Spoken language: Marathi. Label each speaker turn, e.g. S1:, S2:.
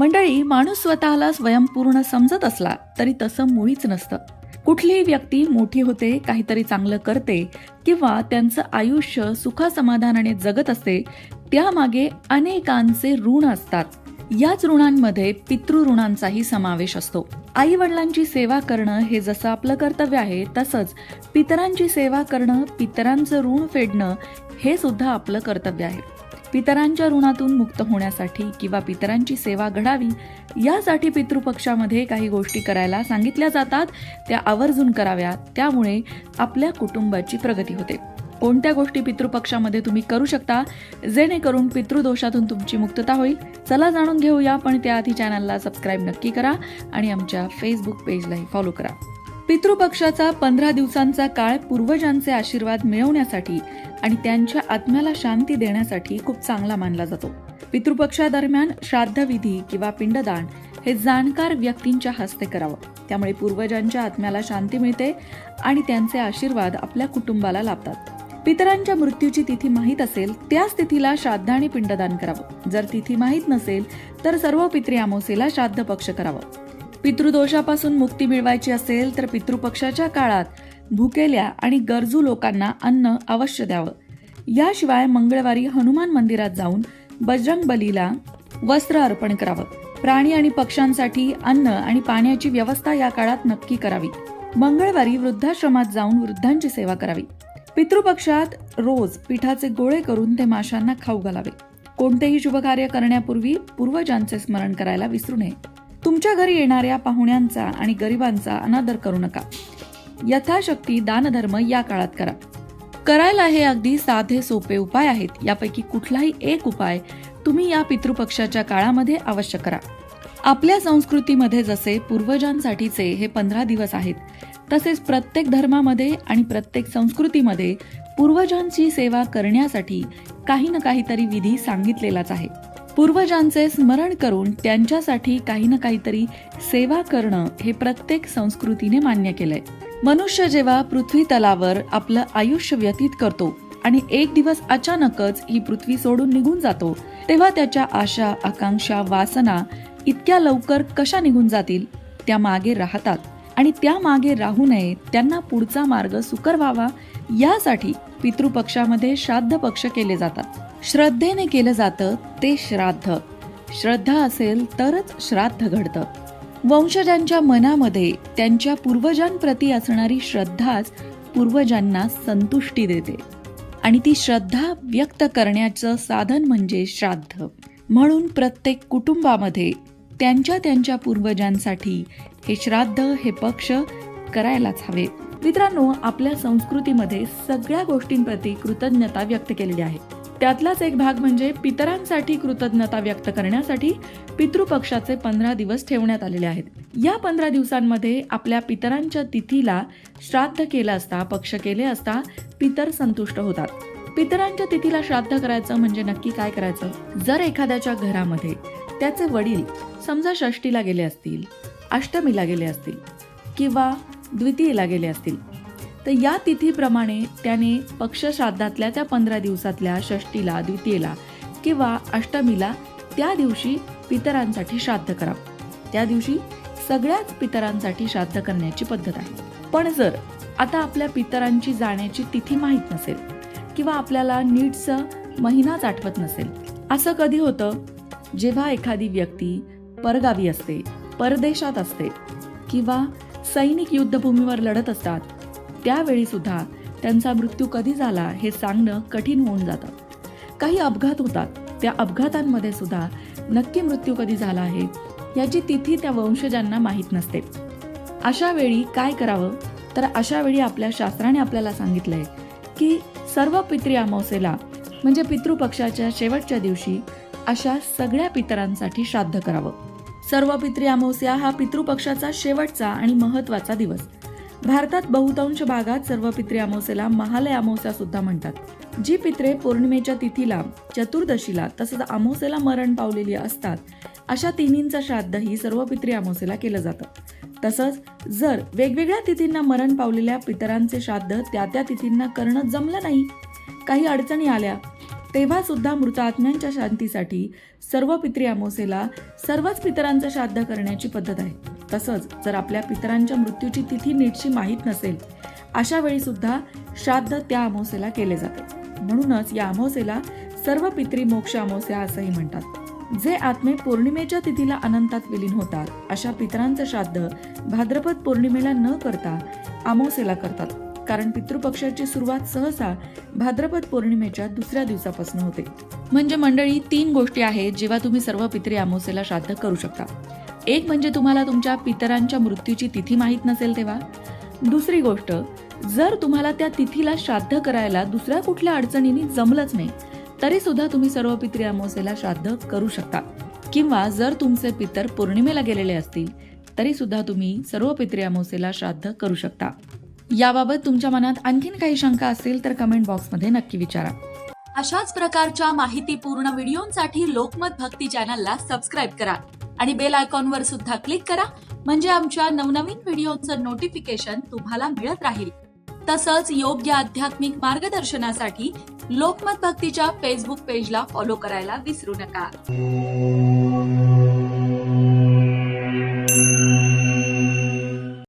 S1: मंडळी माणूस स्वतःला स्वयंपूर्ण समजत असला तरी तसं मुळीच नसतं. कुठलीही व्यक्ती मोठी होते काहीतरी चांगलं करते किंवा त्यांचं आयुष्य सुखासमाधानाने जगत असते त्यामागे अनेकांचे ऋण असतात. याच ऋणांमध्ये पितृऋणांचाही समावेश असतो. आई वडिलांची सेवा करणं हे जसं आपलं कर्तव्य आहे तसंच पितरांची सेवा करणं पितरांचं ऋण फेडणं हे सुद्धा आपलं कर्तव्य आहे. पितरांच्या ऋणातून मुक्त होण्यासाठी किंवा पितरांची सेवा घडावी यासाठी पितृपक्षामध्ये काही गोष्टी करायला सांगितल्या जातात त्या आवर्जून कराव्यात. त्यामुळे आपल्या कुटुंबाची प्रगती होते. कोणत्या गोष्टी पितृपक्षामध्ये तुम्ही करू शकता जेणेकरून पितृदोषातून तुमची मुक्तता होईल? चला जाणून घेऊया पण त्याआधी चॅनलला सबस्क्राईब नक्की करा आणि आमच्या फेसबुक पेजलाही फॉलो करा. पितृपक्षाचा पंधरा दिवसांचा काळ पूर्वजांचे आशीर्वाद मिळवण्यासाठी आणि त्यांच्या आत्म्याला शांती देण्यासाठी खूप चांगला मानला जातो. पितृपक्षादरम्यान श्राद्धविधी किंवा पिंडदान हे जाणकार व्यक्तींच्या हस्ते करावं. त्यामुळे पूर्वजांच्या आत्म्याला शांती मिळते आणि त्यांचे आशीर्वाद आपल्या कुटुंबाला लाभतात. पितरांच्या मृत्यूची तिथी माहीत असेल त्याच तिथीला श्राद्ध आणि पिंडदान करावं. जर तिथी माहीत नसेल तर सर्व पितृ अमावस्येला श्राद्ध पक्ष करावं. पितृदोषापासून मुक्ती मिळवायची असेल तर पितृपक्षाच्या काळात भुकेल्या आणि गरजू लोकांना अन्न अवश्य द्यावं. याशिवाय मंगळवारी हनुमान मंदिरात जाऊन बजरंग बलीला वस्त्र अर्पण करावं. प्राणी आणि पक्ष्यांसाठी अन्न आणि पाण्याची व्यवस्था या काळात नक्की करावी. मंगळवारी वृद्धाश्रमात जाऊन वृद्धांची सेवा करावी. पितृपक्षात रोज पिठाचे गोळे करून ते माशांना खाऊ घालावे. कोणतेही शुभ कार्य करण्यापूर्वी पूर्वजांचे स्मरण करायला विसरू नये. तुमच्या घरी येणाऱ्या पाहुण्यांचा आणि गरिबांचा अनादर करू नका. यथाशक्ती दानधर्म या काळात करा. करायला हे अगदी साधे सोपे उपाय आहेत. यापैकी कुठलाही एक उपाय तुम्ही या पितृपक्षाच्या काळामध्ये अवश्य करा. आपल्या संस्कृतीमध्ये जसे पूर्वजांसाठीचे हे पंधरा दिवस आहेत तसेच प्रत्येक धर्मामध्ये आणि प्रत्येक संस्कृतीमध्ये पूर्वजांची सेवा करण्यासाठी काही ना काहीतरी विधी सांगितलेलाच आहे. पूर्वजांचे स्मरण करून त्यांच्यासाठी काही ना काहीतरी सेवा करणं हे प्रत्येक संस्कृतीने मान्य केलंय. मनुष्य जेव्हा पृथ्वी तलावर आपलं आयुष्य व्यतीत करतो आणि एक दिवस अचानकच ही पृथ्वी सोडून निघून जातो तेव्हा त्याच्या आशा आकांक्षा वासना इतक्या लवकर कशा निघून जातील त्या मागे राहतात. आणि त्या मागे राहू नये त्यांना पुढचा मार्ग सुकर व्हावा यासाठी पितृपक्षामध्ये श्राद्ध पक्ष केले जातात. श्रद्धेने केलं जातं ते श्राद्ध. श्रद्धा असेल तरच श्राद्ध घडतं. वंशजांच्या मनामध्ये त्यांच्या पूर्वजांप्रती असणारी श्रद्धाच पूर्वजांना संतुष्टी देते. आणि ती श्रद्धा व्यक्त करण्याचं साधन म्हणजे श्राद्ध. म्हणून प्रत्येक कुटुंबामध्ये त्यांच्या त्यांच्या पूर्वजांसाठी हे श्राद्ध हे पक्ष करायलाच हवे. मित्रांनो आपल्या संस्कृतीमध्ये सगळ्या गोष्टींप्रती कृतज्ञता व्यक्त केलेली आहे. त्यातलाच एक भाग म्हणजे पितरांसाठी कृतज्ञता व्यक्त करण्यासाठी पितृपक्षाचे पंधरा दिवस ठेवण्यात आलेले आहेत. या पंधरा दिवसांमध्ये आपल्या पितरांच्या तिथीला श्राद्ध केलं असता पक्ष केले असता पितर संतुष्ट होतात. पितरांच्या तिथीला श्राद्ध करायचं म्हणजे नक्की काय करायचं? जर एखाद्याच्या घरामध्ये त्याचे वडील समजा षष्टीला गेले असतील अष्टमीला गेले असतील किंवा द्वितीयेला गेले असतील. तर या तिथीप्रमाणे त्याने पक्षश्राद्धातल्या त्या पंधरा दिवसातल्या षष्टीला द्वितीयेला किंवा अष्टमीला त्या दिवशी पितरांसाठी श्राद्ध करावं त्या दिवशी सगळ्याच पितरांसाठी श्राद्ध करण्याची पद्धत आहे. पण जर आता आपल्या पितरांची जाण्याची तिथी माहीत नसेल किंवा आपल्याला नीटचं महिनाच आठवत नसेल असं कधी होतं? जेव्हा एखादी व्यक्ती परगावी असते परदेशात असते किंवा सैनिक युद्धभूमीवर लढत असतात त्यावेळी सुद्धा त्यांचा मृत्यू कधी झाला हे सांगणं कठीण होऊन जातं. काही अपघात होतात त्या अपघातांमध्ये सुद्धा नक्की मृत्यू कधी झाला आहे याची तिथी त्या वंशजांना माहीत नसते. अशा वेळी काय करावं? तर अशा वेळी आपल्या शास्त्राने आपल्याला सांगितलंय की सर्व पितृ अमावस्येला म्हणजे पितृपक्षाच्या शेवटच्या दिवशी अशा सगळ्या पितरांसाठी श्राद्ध करावं. सर्व पितृ अमावस्या हा पितृपक्षाचा शेवटचा आणि महत्त्वाचा दिवस. भारतात बहुतांश भागात सर्व पित्रे अमावस्येला महालय अमावस्या सुद्धा म्हणतात. जी पित्रे पौर्णिमेच्या तिथीला चतुर्दशीला तसंच अमावस्येला मरण पावलेली असतात अशा तिन्हींचं श्राद्धही सर्व पित्रे अमावस्येला केलं जातं. तसंच जर वेगवेगळ्या तिथींना मरण पावलेल्या पितरांचे श्राद्ध त्या त्या तिथींना करणं जमलं नाही काही अडचणी आल्या तेव्हा सुद्धा मृत आत्म्यांच्या शांतीसाठी सर्व पितरी अमावस्येला सर्वच पितरांचं श्राद्ध करण्याची पद्धत आहे. तसंच जर आपल्या पितरांच्या मृत्यूची तिथी नीटशी माहीत नसेल अशा वेळी सुद्धा श्राद्ध त्या अमावस्येला केले जाते. म्हणूनच या अमावस्येला सर्व पितरी मोक्ष अमावस्या असंही म्हणतात. जे आत्मे पौर्णिमेच्या तिथीला अनंतात विलीन होतात अशा पितरांचं श्राद्ध भाद्रपद पौर्णिमेला न करता अमावस्येला करतात. कारण पितृपक्षाची सुरुवात सहसा भाद्रपद पौर्णिमेच्या दुसऱ्या दिवसापासून होते. म्हणजे मंडळी तीन गोष्टी आहेत जेव्हा तुम्ही सर्व पितरी अमावस्येला श्राद्ध करू शकता. एक म्हणजे तुम्हाला तुमच्या पितरांच्या मृत्यूची तिथी माहीत नसेल तेव्हा. दुसरी गोष्ट जर तुम्हाला त्या तिथीला श्राद्ध करायला दुसऱ्या कुठल्या अडचणींनी जमलंच नाही तरी सुद्धा तुम्ही सर्व पितरी अमावस्येला श्राद्ध करू शकता. किंवा जर तुमचे पितर पौर्णिमेला गेलेले असतील तरी सुद्धा तुम्ही सर्व पितरी अमावस्येला श्राद्ध करू शकता. याबाबत तुमच्या मनात आणखीन काही शंका असतील तर कमेंट बॉक्समध्ये नक्की विचारा.
S2: अशाच प्रकारच्या माहितीपूर्ण व्हिडिओंसाठी लोकमत भक्ती चॅनलला सबस्क्राईब करा आणि बेल आयकॉनवर सुद्धा क्लिक करा म्हणजे आमच्या नवनवीन व्हिडिओचं नोटिफिकेशन तुम्हाला मिळत राहील. तसंच योग्य आध्यात्मिक मार्गदर्शनासाठी लोकमत भक्तीच्या फेसबुक पेजला फॉलो करायला विसरू नका.